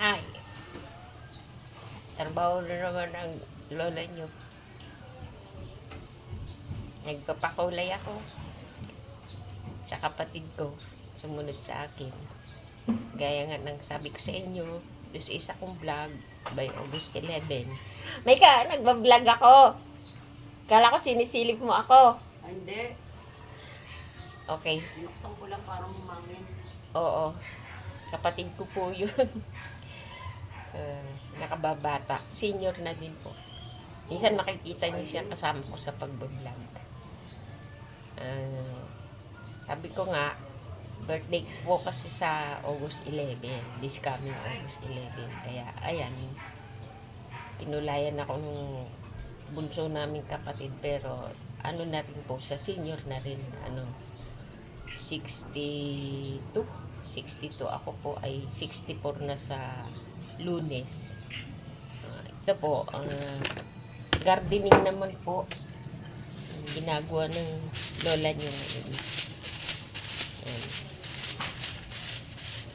Ay, trabaho na naman ang lola nyo. Nagpapakulay ako sa kapatid ko. Sumunod sa akin. Gaya nga ng sabi ko sa inyo, doon sa isa kong vlog by August 11. May ka, nagbablog ako. Kala ko sinisilip mo ako. Hindi. Okay. Binuksan ko lang para umangin. Oo. Kapatid ko po yun. uh, nakababata. Senior na din po. Minsan makikita niyo siya kasama ko sa pagbablog. Uh, sabi ko nga, birthday ko kasi sa August 11. This coming August 11. Kaya, ayan. Tinulayan ako nung bunso naming kapatid. Pero, ano na rin po, sa senior na rin. Ano, 62 62 ako po ay 64 na sa lunes. Ah, ito po ang gardening naman po. Ginagawa ng lola niyo ngayon. Ayan.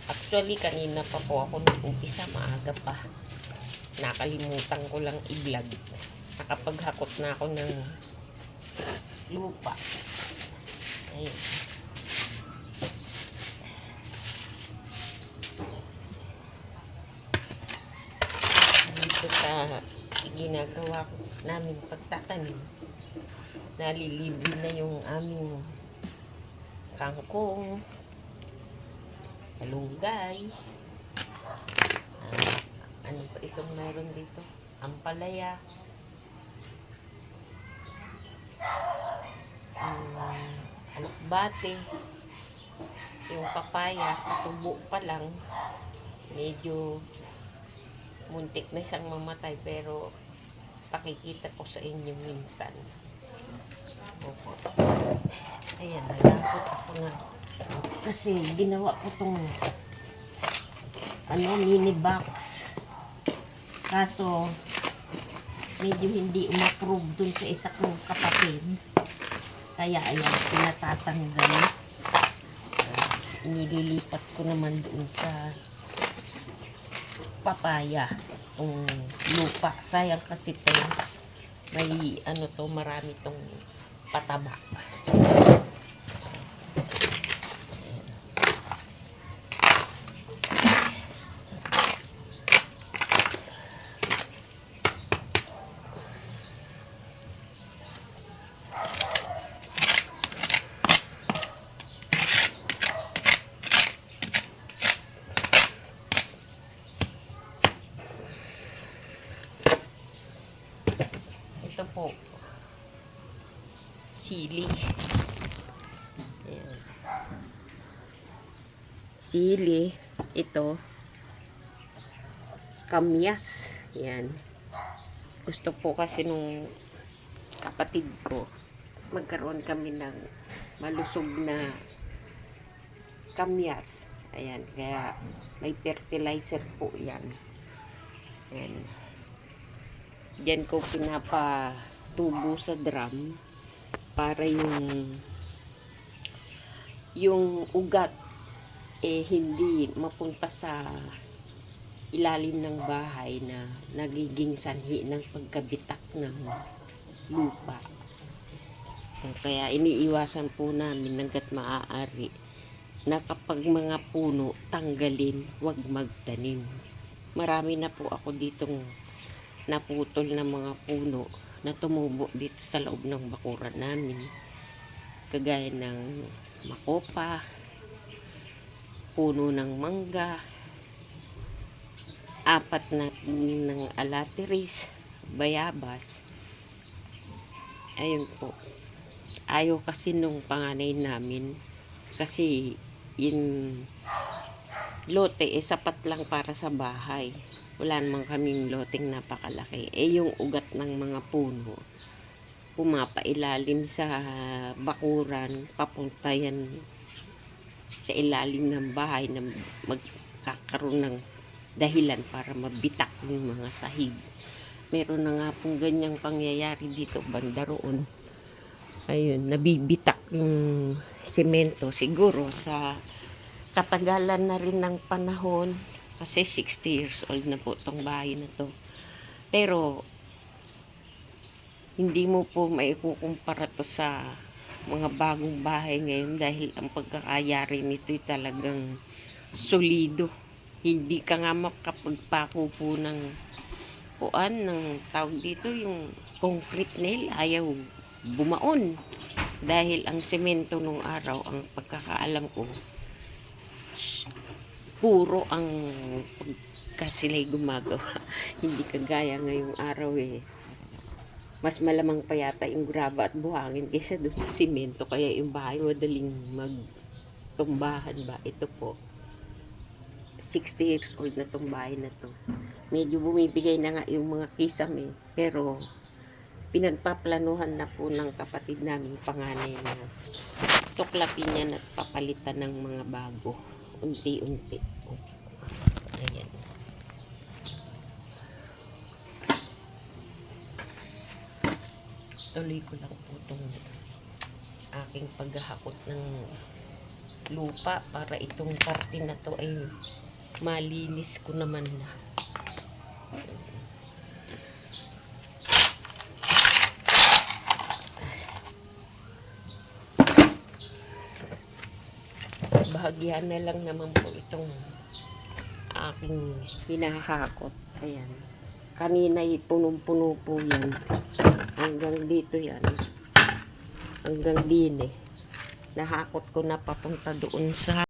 actually kanina pa po ako nag-umpisa maaga pa. Nakalimutan ko lang i-vlog. Nakapaghakot na ako ng lupa. Ayun dito sa ginagawa ko namin pagtatanim. Nalilibre na yung aming kangkong malunggay. Ah, ano pa itong meron dito? Ampalaya. Um, alokbate yung papaya katubo pa lang. Medyo muntik na siyang mamatay pero pakikita ko sa inyo minsan. Opo. Ayan, nalapot ako na. Kasi ginawa ko tong ano, mini box. Kaso, medyo hindi umapprove dun sa isa kong kapatid. Kaya ayan, pinatatanggal. Inililipat ko naman doon sa papaya. Kung lupa. Sayang kasi to. May ano to marami tong pataba ito po sili sili ito. Kamyas. Yan gusto po kasi nung kapatid ko magkaroon kami ng malusog na kamyas. Ayan kaya may fertilizer po yan. Ayan. Diyan ko pinapatubo sa drum para yung yung ugat eh hindi mapunta sa ilalim ng bahay na nagiging sanhi ng pagkabitak ng lupa. Kaya iniiwasan po namin hanggat maaari na kapag mga puno tanggalin, wag magtanim. Marami na po ako ditong naputol na mga puno na tumubo dito sa loob ng bakuran namin. Kagaya ng makopa, puno ng mangga, apat na ng alateris, bayabas. Ayun po. Ayaw kasi nung panganay namin kasi yung lote eh sapat lang para sa bahay wala naman kaming loteng napakalaki. Eh, yung ugat ng mga puno, pumapailalim sa bakuran, papunta yan sa ilalim ng bahay na magkakaroon ng dahilan para mabitak yung mga sahig. Meron na nga pong ganyang pangyayari dito, banda roon. Ayun, nabibitak yung semento siguro sa katagalan na rin ng panahon Kasi 60 years old na po tong bahay na to. Pero, hindi mo po maikukumpara to sa mga bagong bahay ngayon dahil ang pagkakayari nito'y talagang solido. Hindi ka nga makapagpako po ng kuan ng tawag dito yung concrete nail ayaw bumaon dahil ang semento nung araw ang pagkakaalam ko puro ang pagka sila'y gumagawa. Hindi kagaya ngayong araw eh. Mas malamang pa yata yung graba at buhangin kaysa doon sa simento. Kaya yung bahay madaling magtumbahan ba? Ito po. 60 years old na tong bahay na to. Medyo bumibigay na nga yung mga kisame pero pinagpaplanuhan na po ng kapatid namin panganay na tuklapin niya at papalitan ng mga bago. Unti-unti ayan tuloy ko lang po itong aking paghahakot ng lupa para itong parte na to ay malinis ko naman na bahagyan na lang naman po itong aking pinahakot. Ayan. Kanina'y punong-puno po yan. Hanggang dito yan. Hanggang din eh. Nahakot ko na papunta doon sa